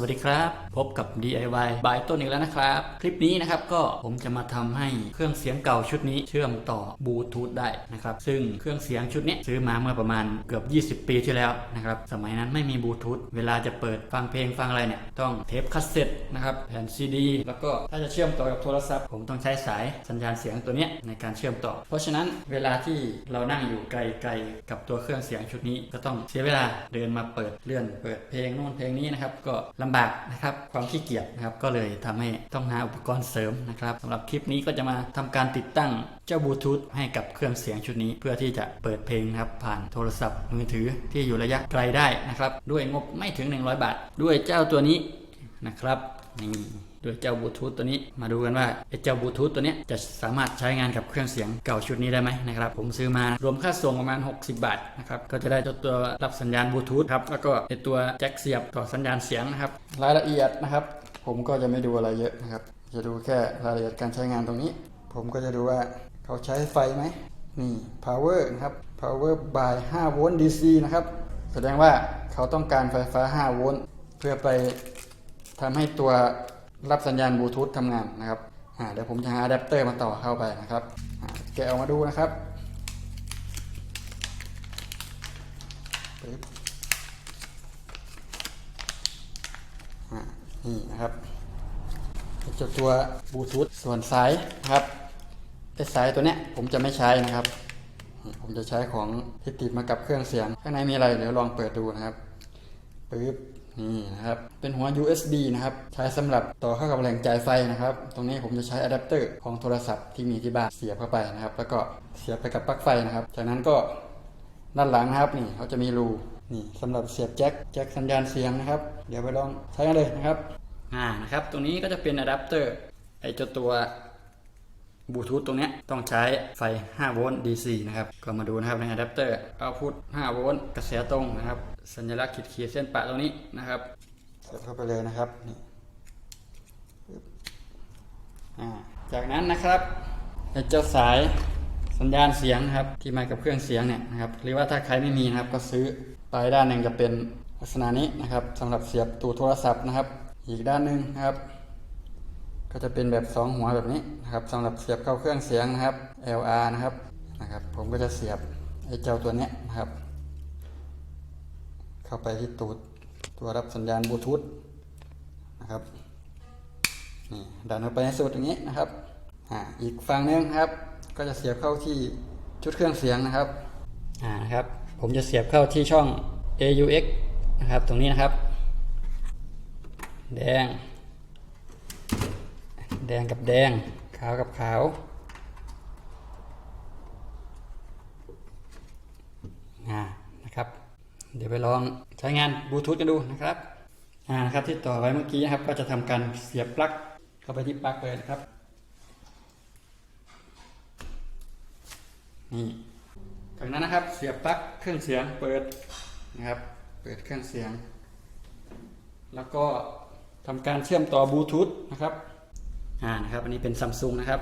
สวัสดีครับ พบกับ DIY บายต้นอีกแล้วนะครับ คลิปนี้นะครับก็ผมจะมาทำให้เครื่องเสียงเก่าชุดนี้เชื่อมต่อบลูทูธได้นะครับ ซึ่งเครื่องเสียงชุดนี้ซื้อมาเมื่อประมาณเกือบ 20 ปีที่แล้วนะครับ สมัยนั้นไม่มีบลูทูธเวลาจะเปิดฟังเพลงฟังอะไรเนี่ย ต้องเทปคัสเซ็ตนะครับแผ่นซีดีแล้วก็ถ้าจะเชื่อมต่อกับโทรศัพท์ ผมต้องใช้สายสัญญาณเสียงตัวนี้ในการเชื่อมต่อ เพราะฉะนั้นเวลาที่เรานั่งอยู่ไกลๆกับตัวเครื่องเสียงชุดนี้ ก็ต้องเสียเวลาเดินมาเปิดเลื่อนเปิดเพลงโน่นเพลงนี้นะครับก็ลำบากนะครับ ความขี้เกียจนะครับ ก็เลยทำให้ต้องหาอุปกรณ์เสริมนะครับสำหรับคลิปนี้ก็จะมาทำการติดตั้งเจ้าบลูทูธให้กับเครื่องเสียงชุดนี้ เพื่อที่จะเปิดเพลงครับผ่านโทรศัพท์มือถือที่อยู่ระยะไกลได้นะครับ ด้วยงบไม่ถึง 100 บาท ด้วยเจ้าตัวนี้นะครับ นี่ด้วยเจ้าบลูทูธตัวนี้มาดูกันว่าไอ้เจ้าบลูทูธตัวนี้จะสามารถใช้งานกับเครื่องเสียงเก่าชุดนี้ได้ไหมนะครับผมซื้อมารวมค่าส่งประมาณ 60 บาทนะครับก็จะได้เจ้าตัวรับสัญญาณบลูทูธครับแล้วก็ไอ้ตัวแจ็คเสียบต่อสัญญาณเสียงนะครับรายละเอียดนะครับ ผมก็จะไม่ดูอะไรเยอะนะครับจะดูแค่รายละเอียดการใช้งานตรงนี้ ผมก็จะดูว่าเขาใช้ไฟไหมนี่ power นะครับ power by 5 โวลต์ DC นะครับ แสดงว่าเขาต้องการไฟฟ้า 5 โวลต์ เพื่อไป ทำให้ตัวรับสัญญาณบลูทูธทำงานนะครับเดี๋ยวผมจะหาอะแดปเตอร์มาต่อเข้าไปนะครับแกะออกมาดูนะครับนี่นะครับจ้าตัวบลูทูธส่วนสายนะครับไอสายตัวเนี้ยผมจะไม่ใช้นะครับ ผมจะใช้ของที่ติดมากับเครื่องเสียง ข้างในมีอะไรเดี๋ยวลองเปิดดูนะครับปึ๊บ นี่นะครับ เป็นหัว USB นะครับ ใช้สำหรับต่อเข้ากับแหล่งจ่ายไฟนะครับ ตรงนี้ผมจะใช้อะแดปเตอร์ของโทรศัพท์ที่มีที่บ้านเสียบเข้าไปนะครับ แล้วก็เสียบไปกับปลั๊กไฟนะครับ จากนั้นก็ด้านหลังนะครับนี่เขาจะมีรูนี่สำหรับเสียบแจ็คแจ็คสัญญาณเสียงนะครับ เดี๋ยวไปลองใช้กันเลยนะครับอ่านะครับ ตรงนี้ก็จะเป็นอะแดปเตอร์ไอเจ้าตัว บลูทูธตรงนี้ต้องใช้ไฟ 5 โวลต์ DC นะครับ ก็มาดูนะครับในอะแดปเตอร์เอาพุท5โวลต์กระแสตรงนะครับ สัญลักษณ์ขีดเขีดเส้นปะตรงนี้นะครับเสียบเข้าไปเลยนะครับนี่จากนั้นนะครับเจ้าสายสัญญาณเสียงครับที่มากับเครื่องเสียงเนี่ยนะครับหรือว่าถ้าใครไม่มีนะครับก็ซื้อปลายด้านหนึ่งจะเป็นลักษณะนี้นะครับสำหรับเสียบตู้โทรศัพท์นะครับ อีกด้านหนึ่งนะครับ ก็จะเป็นแบบสองหัวแบบนี้นะครับสำหรับเสียบเข้าเครื่องเสียงนะครับ LR นะครับนะครับ ผมก็จะเสียบไอ้เจ้าตัวเนี้ยนะครับ เข้าไปที่ตูดตัวรับสัญญาณบลูทูธนะครับนี่ดันเข้าไปในสุดอย่างนี้นะครับอ่าอีกฝั่งนึงครับ ก็จะเสียบเข้าที่ชุดเครื่องเสียงนะครับอ่านะครับ ผมจะเสียบเข้าที่ช่อง AUX นะครับ ตรงนี้นะครับ แดง แดงกับแดง ขาวกับขาวอ่านะครับ เดี๋ยวไปลองใช้งานบลูทูธกันดูนะครับอ่านะครับที่ต่อไว้เมื่อกี้นะครับ ก็จะทำการเสียบปลั๊กเข้าไปที่ปลั๊กเลยนะครับนี่จากนั้นนะครับเสียบปลั๊กเครื่องเสียงเปิดนะครับ เปิดเครื่องเสียง แล้วก็ทำการเชื่อมต่อบลูทูธนะครับ อ่านะครับอันนี้เป็นซัมซุงนะครับ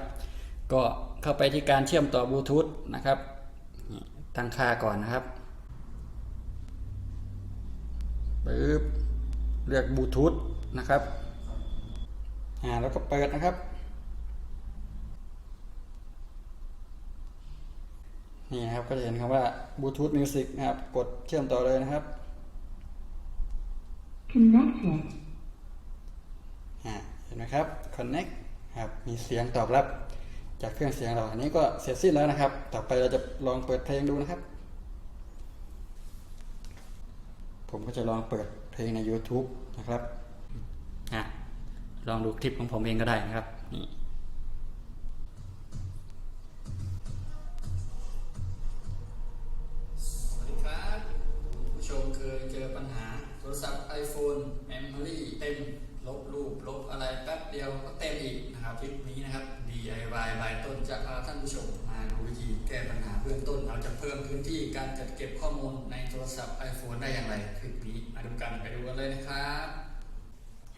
ก็เข้าไปที่การเชื่อมต่อบลูทูธนะครับนี่ตั้งค่าก่อนนะครับปึ๊บเลือกบลูทูธนะครับอ่าแล้วก็เปิดนะครับนี่นะครับก็จะเห็นคำว่าบลูทูธมิวสิกนะครับ กดเชื่อมต่อเลยนะครับ Connected. อ่าเห็นไหมครับ connect ครับมีเสียงตอบรับจากเครื่องเสียงเราอันนี้ก็เสร็จสิ้นแล้วนะครับ ต่อไปเราจะลองเปิดเพลงดูนะครับ ผมก็จะลองเปิดเพลงใน YouTube นะครับอะลองดูคลิปของผมเองก็ได้นะครับนี่สวัสดีครับผู้ชมเคยเจอปัญหาโทรศัพท์ iPhone Memory เต็ม ลบรูปลบอะไรแป๊บเดียวก็เต็มอีกนะครับคลิปนี้นะครับ DIY บายต้นจะพาท่านผู้ชมมาดูวิธีแก้ปัญหาเบื้องต้น เราจะเพิ่มพื้นที่การจัดเก็บข้อมูลในโทรศัพท์ iPhone ได้อย่างไรคลิปนี้มาดูกันไปดูกันเลยนะครับ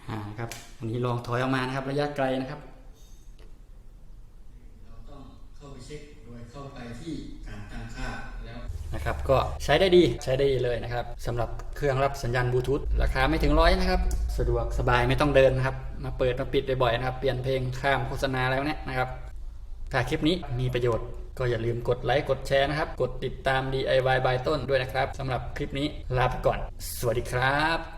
อ่าครับอันนี้ลองถอยออกมานะครับระยะไกลนะครับ เราต้องเข้าไปเช็คโดยเข้าไปที่การตั้งค่าแล้วนะครับครับก็ใช้ได้ดีใช้ได้ดีเลยนะครับสำหรับเครื่องรับสัญญาณบลูทูธราคาไม่ถึงร้อยนะครับ สะดวกสบายไม่ต้องเดินนะครับ มาเปิดมาปิดบ่อยๆนะครับ เปลี่ยนเพลงข้ามโฆษณาแล้วเนี่ยนะครับถ้าคลิปนี้มีประโยชน์ก็อย่าลืมกดไลค์กดแชร์นะครับ กดติดตาม DIY บายต้นด้วยนะครับสำหรับคลิปนี้ลาไปก่อน สวัสดีครับ